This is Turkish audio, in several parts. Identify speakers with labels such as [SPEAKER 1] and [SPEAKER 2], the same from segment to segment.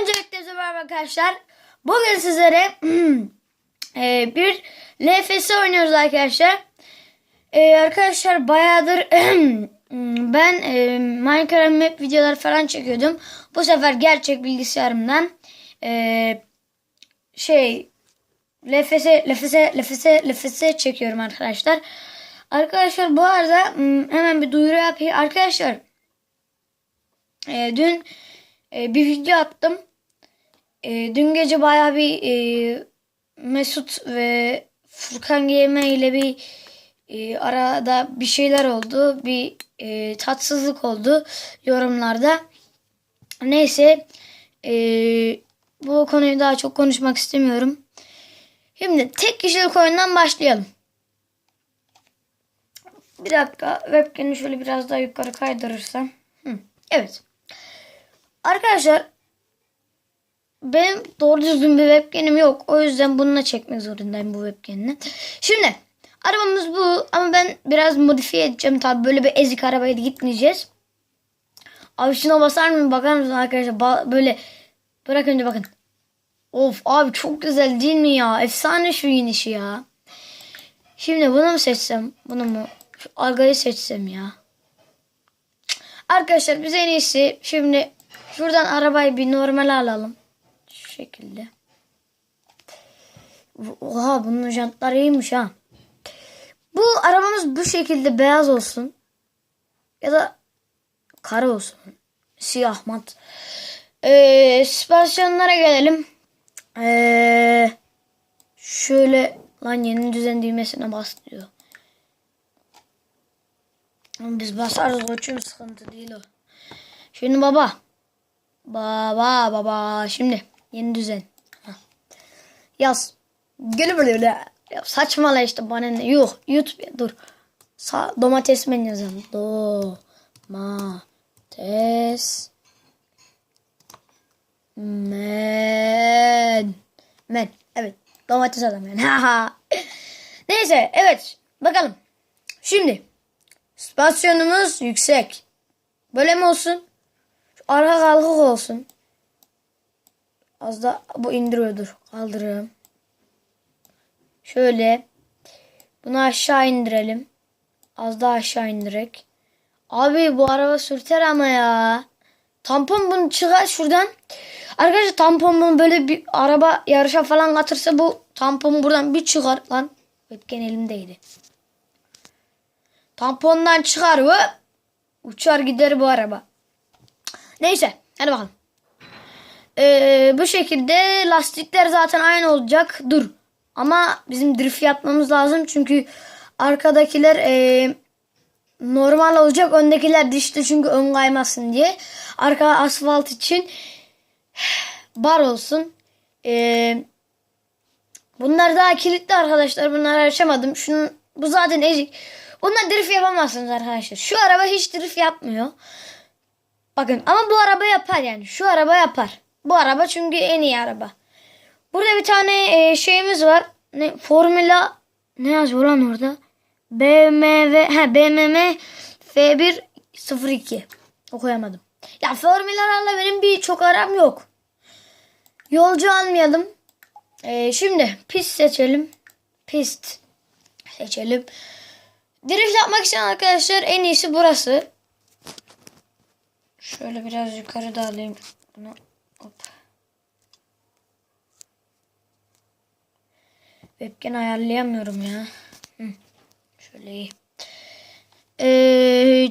[SPEAKER 1] Öncelikle merhaba arkadaşlar. Bugün sizlere e, bir LFS oynuyoruz arkadaşlar. E, arkadaşlar bayağıdır ben e, Minecraft map videolar falan çekiyordum. Bu sefer gerçek bilgisayarımdan e, şey LFS LFS LFS LFS çekiyorum arkadaşlar. Arkadaşlar bu arada hemen bir duyuru yapayım. Arkadaşlar e, dün e, bir video attım. E, dün gece baya bir e, Mesut ve Furkan Giyeme ile bir e, arada bir şeyler oldu. Bir e, tatsızlık oldu yorumlarda. Neyse e, bu konuyu daha çok konuşmak istemiyorum. Şimdi tek kişilik oyundan başlayalım. Bir dakika webcam'i şöyle biraz daha yukarı kaydırırsam. Hı, evet. Arkadaşlar benim doğru düzgün bir webcam'im yok. O yüzden bununla çekmek zorundayım bu webcam'le. Şimdi arabamız bu ama ben biraz modifiye edeceğim. Tabi böyle bir ezik arabayla gitmeyeceğiz. Abi şuna basar mı bakar mısın arkadaşlar? Ba- böyle bırak önce bakın. Of abi çok güzel değil mi ya? Efsane şu inişi ya. Şimdi bunu mu seçsem? Bunu mu? Şu Aga'yı seçsem ya. Arkadaşlar biz en iyisi şimdi şuradan arabayı bir normal alalım. Şekilde. Oha bunun jantları iyiymiş ha. Bu arabamız bu şekilde beyaz olsun. Ya da kara olsun. Siyah mat. Ee, süspansiyonlara gelelim. Ee, şöyle lan yeni düzen düğmesine bas diyor. Biz basarız koçum sıkıntı değil o. Şimdi baba. Baba baba. Şimdi yeni düzen. Yaz. Gel böyle. Ya saçmala işte bana ne. Yok YouTube dur. Sa domates men yazalım. Domates men. Men. Evet. Domates adam yani. Neyse evet. Bakalım. Şimdi. Spansiyonumuz yüksek. Böyle mi olsun? Arka kalkık olsun. Az da bu indiriyordur. Kaldırıyorum. Şöyle. Bunu aşağı indirelim. Az daha aşağı indirek. Abi bu araba sürter ama ya. Tampon bunu çıkar şuradan. Arkadaşlar tampon bunu böyle bir araba yarışa falan katırsa bu tampon buradan bir çıkar lan. Webcam elimdeydi. Tampondan çıkar ve uçar gider bu araba. Neyse hadi bakalım. Ee, bu şekilde lastikler zaten aynı olacak. Dur. Ama bizim drift yapmamız lazım. Çünkü arkadakiler ee, normal olacak. Öndekiler dişli çünkü ön kaymasın diye. Arka asfalt için bar olsun. Ee, bunlar daha kilitli arkadaşlar. Bunları açamadım. Şunun, bu zaten ezik. Bunlar drift yapamazsınız arkadaşlar. Şu araba hiç drift yapmıyor. Bakın ama bu araba yapar yani. Şu araba yapar. Bu araba çünkü en iyi araba. Burada bir tane e, şeyimiz var. Ne Formula ne yazıyor lan orada? BMW ha BMW F1 02. Okuyamadım. Ya formülerlerle benim bir çok aram yok. Yolcu almayalım. E, şimdi pist seçelim. Pist seçelim. Drift yapmak için arkadaşlar en iyisi burası. Şöyle biraz yukarı da alayım. Bunu hop. Webcam ayarlayamıyorum ya. Hı. Şöyle iyi. Ee,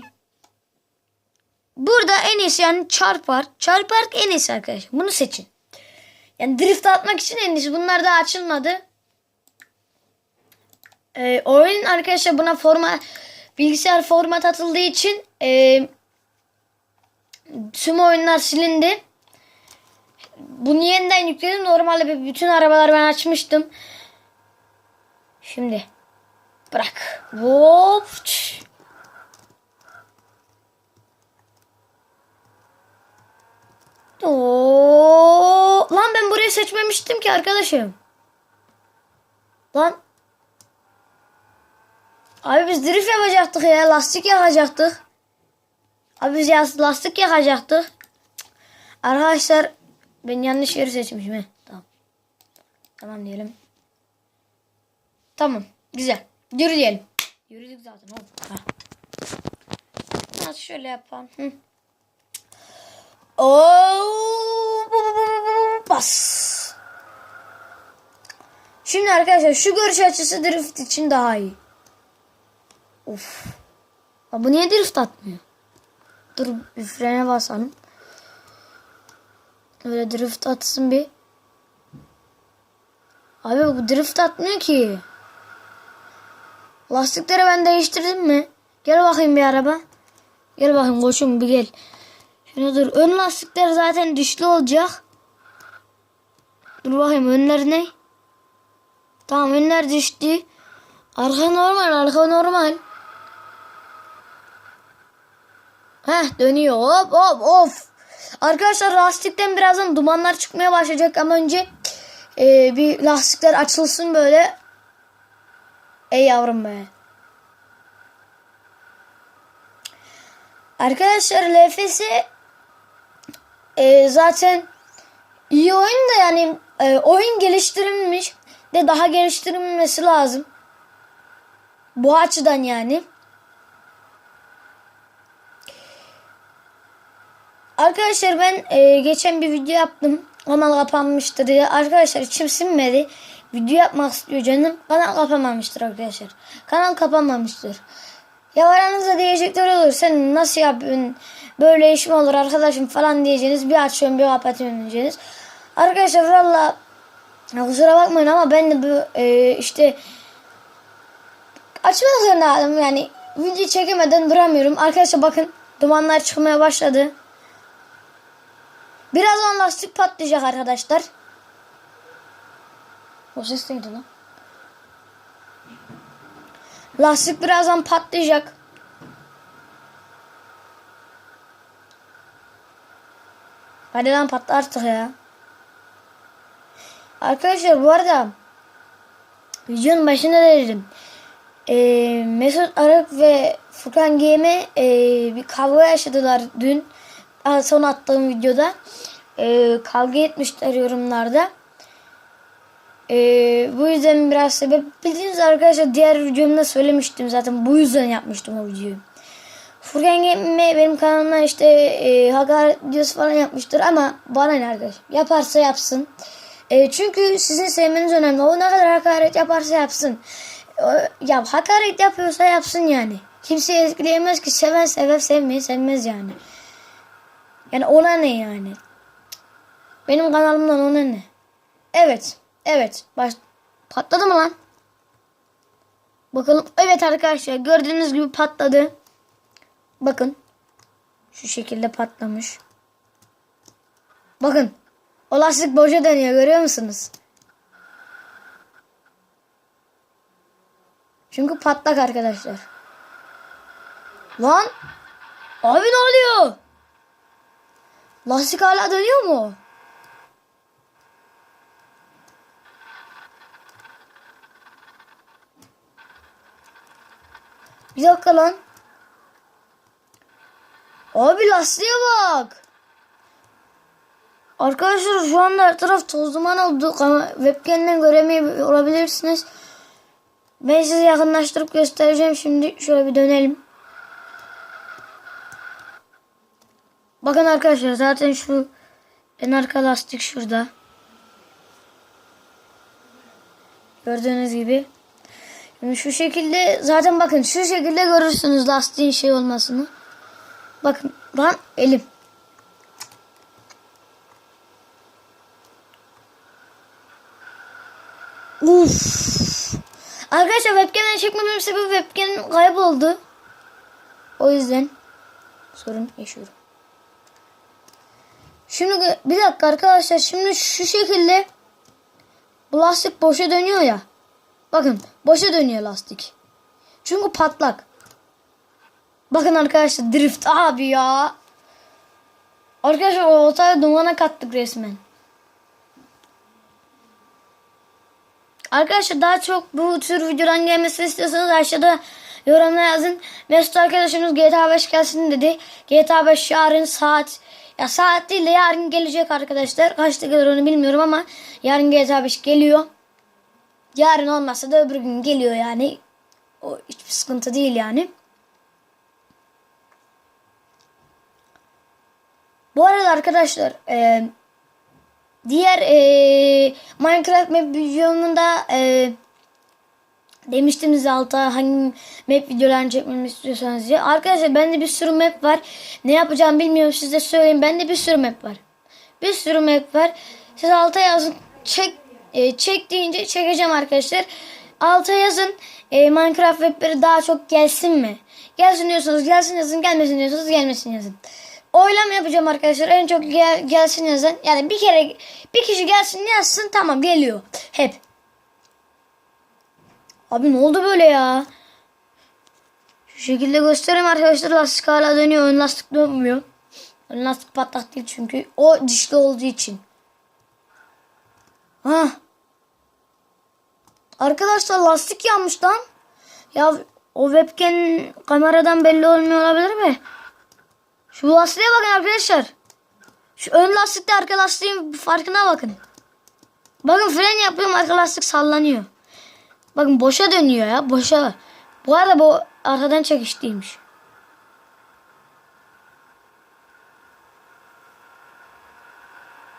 [SPEAKER 1] burada en yani çarpar. Çarpar en iyisi arkadaşlar. Bunu seçin. Yani drift atmak için en. Bunlar daha açılmadı. Ee, oyun arkadaşlar buna forma bilgisayar format atıldığı için e, tüm oyunlar silindi. Bunu yeniden yükledim. Normalde bütün arabalar ben açmıştım. Şimdi bırak. Hop. Lan ben burayı seçmemiştim ki arkadaşım. Lan Abi biz drift yapacaktık ya. Lastik yakacaktık. Abi biz lastik yakacaktık. Arkadaşlar Ben yanlış yeri seçmişim. He. Tamam. Tamam diyelim. Tamam. Güzel. Yürü diyelim. Yürüdük zaten oğlum. Ha. Nasıl şöyle yapalım. Hı. Oo, bas. Şimdi arkadaşlar şu görüş açısı drift için daha iyi. Of. Ya bu niye drift atmıyor? Dur bir frene basalım. Öyle drift atsın bir. Abi bu drift atmıyor ki. Lastikleri ben değiştirdim mi? Gel bakayım bir araba. Gel bakayım koçum bir gel. Şuna dur. Ön lastikler zaten dişli olacak. Dur bakayım önler ne? Tamam önler dişli. Arka normal arka normal. Heh dönüyor hop hop of. Arkadaşlar lastikten birazdan dumanlar çıkmaya başlayacak ama önce e, bir lastikler açılsın böyle. Ey yavrum be. Arkadaşlar LFS e, zaten iyi oyun da yani e, oyun geliştirilmiş de daha geliştirilmesi lazım. Bu açıdan yani. Arkadaşlar ben e, geçen bir video yaptım. Kanal kapanmıştır diye. Arkadaşlar içim sinmedi. Video yapmak istiyor canım. Kanal kapanmamıştır arkadaşlar. Kanal kapanmamıştır. Ya aranızda diyecekler olur. Sen nasıl yapıyorsun? Böyle iş mi olur arkadaşım falan diyeceğiniz. Bir açıyorum bir kapatıyorum diyeceğiniz. Arkadaşlar valla kusura bakmayın ama ben de bu e, işte açmak zorundaydım yani video çekemeden duramıyorum. Arkadaşlar bakın dumanlar çıkmaya başladı. Birazdan lastik patlayacak arkadaşlar. O ses neydi lan? Lastik birazdan patlayacak. Hadi lan patla artık ya. Arkadaşlar bu arada videonun başında da dedim. Ee, Mesut Arık ve Furkan Giyeme e, bir kavga yaşadılar dün. Son attığım videoda. Ee, kavga etmişler yorumlarda. Ee, bu yüzden biraz sebep bildiğiniz arkadaşlar diğer videomda söylemiştim zaten bu yüzden yapmıştım o videoyu. Furkan Gemi benim kanalımda işte e, hakaret videosu falan yapmıştır ama bana ne arkadaşım yaparsa yapsın. E, çünkü sizin sevmeniz önemli. O ne kadar hakaret yaparsa yapsın. E, ya hakaret yapıyorsa yapsın yani. Kimseyi etkileyemez ki seven sever sevmeyi sevmez yani. Yani ona ne yani? Benim kanalımdan ona ne? Evet. Evet. Baş... Patladı mı lan? Bakalım. Evet arkadaşlar gördüğünüz gibi patladı. Bakın. Şu şekilde patlamış. Bakın. O lastik boşa dönüyor görüyor musunuz? Çünkü patlak arkadaşlar. Lan. Abi ne oluyor? Lastik hala dönüyor mu? Bir dakika lan. Abi lastiğe bak. Arkadaşlar şu anda her taraf toz duman oldu. Ama webcam'den göremiyor olabilirsiniz. Ben size yakınlaştırıp göstereceğim. Şimdi şöyle bir dönelim. Bakın arkadaşlar zaten şu en arka lastik şurada. Gördüğünüz gibi. Şu şekilde zaten bakın şu şekilde görürsünüz lastiğin şey olmasını. Bakın lan elim. Uf. Arkadaşlar webcam'den çekmememin sebebi webcam kayboldu. O yüzden sorun yaşıyorum. Şimdi bir dakika arkadaşlar şimdi şu şekilde bu lastik boşa dönüyor ya. Bakın boşa dönüyor lastik. Çünkü patlak. Bakın arkadaşlar drift abi ya. Arkadaşlar o otaya dumana kattık resmen. Arkadaşlar daha çok bu tür videodan gelmesini istiyorsanız aşağıda yorumlara yazın. Mesut arkadaşımız GTA 5 gelsin dedi. GTA 5 yarın saat Ya saat değil de yarın gelecek arkadaşlar. Kaçta gelir onu bilmiyorum ama yarın GTA 5 geliyor. Yarın olmazsa da öbür gün geliyor yani. O hiçbir sıkıntı değil yani. Bu arada arkadaşlar e, diğer e, Minecraft map videomunda e, demiştim size alta hangi map videolarını çekmemi istiyorsanız diye. Arkadaşlar bende bir sürü map var. Ne yapacağımı bilmiyorum size söyleyeyim. Bende bir sürü map var. Bir sürü map var. Siz alta yazın. Çek e, çek deyince çekeceğim arkadaşlar. Alta yazın. E, Minecraft webleri daha çok gelsin mi? Gelsin diyorsanız gelsin yazın. Gelmesin diyorsanız gelmesin yazın. Oylama yapacağım arkadaşlar. En çok gel, gelsin yazın. Yani bir kere bir kişi gelsin yazsın tamam geliyor. Hep. Abi ne oldu böyle ya? Şu şekilde göstereyim arkadaşlar. Lastik hala dönüyor. Ön lastik dönmüyor. Ön lastik patlak değil çünkü. O dişli olduğu için. Ha. Arkadaşlar lastik yanmış lan. Ya o webcam kameradan belli olmuyor olabilir mi? Şu lastiğe bakın arkadaşlar. Şu ön lastikle arka lastiğin farkına bakın. Bakın fren yapıyorum arka lastik sallanıyor. Bakın boşa dönüyor ya boşa. Bu arada bu arkadan çekişliymiş.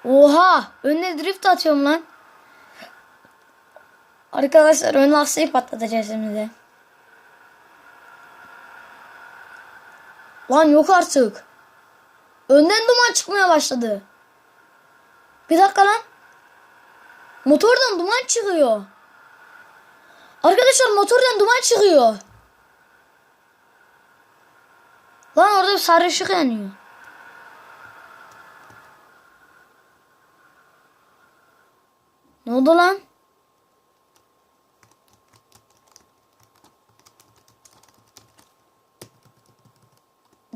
[SPEAKER 1] Oha! Önüne drift atıyorum lan. Arkadaşlar ön lastiği patlatacağız şimdi. Lan yok artık. Önden duman çıkmaya başladı. Bir dakika lan. Motordan duman çıkıyor. Arkadaşlar motordan duman çıkıyor. Lan orada bir sarı ışık yanıyor. Ne oldu lan?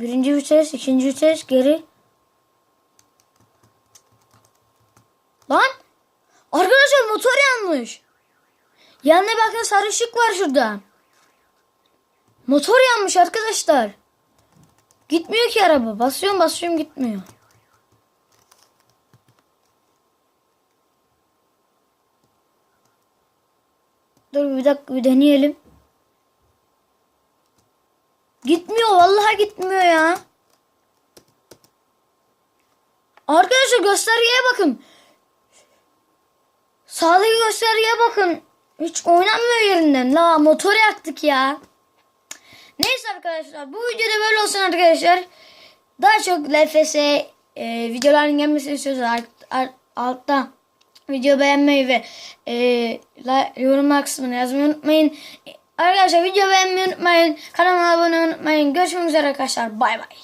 [SPEAKER 1] Birinci vites, ikinci vites, geri. Lan! Arkadaşlar motor yanmış. Yanına bakın sarı ışık var şurada. Motor yanmış arkadaşlar. Gitmiyor ki araba. Basıyorum basıyorum gitmiyor. Dur bir dakika bir deneyelim. Gitmiyor vallahi gitmiyor ya. Arkadaşlar göstergeye bakın. Sağdaki göstergeye bakın. Hiç oynamıyor yerinden. La motor yaktık ya. Neyse arkadaşlar bu videoda böyle olsun arkadaşlar. Daha çok LFS e, videoların gelmesini istiyorsanız alt- alt- altta video beğenmeyi ve e, la, yorum kısmına yazmayı unutmayın. Arkadaşlar video beğenmeyi unutmayın. Kanalıma abone olmayı unutmayın. Görüşmek üzere arkadaşlar. Bay bay.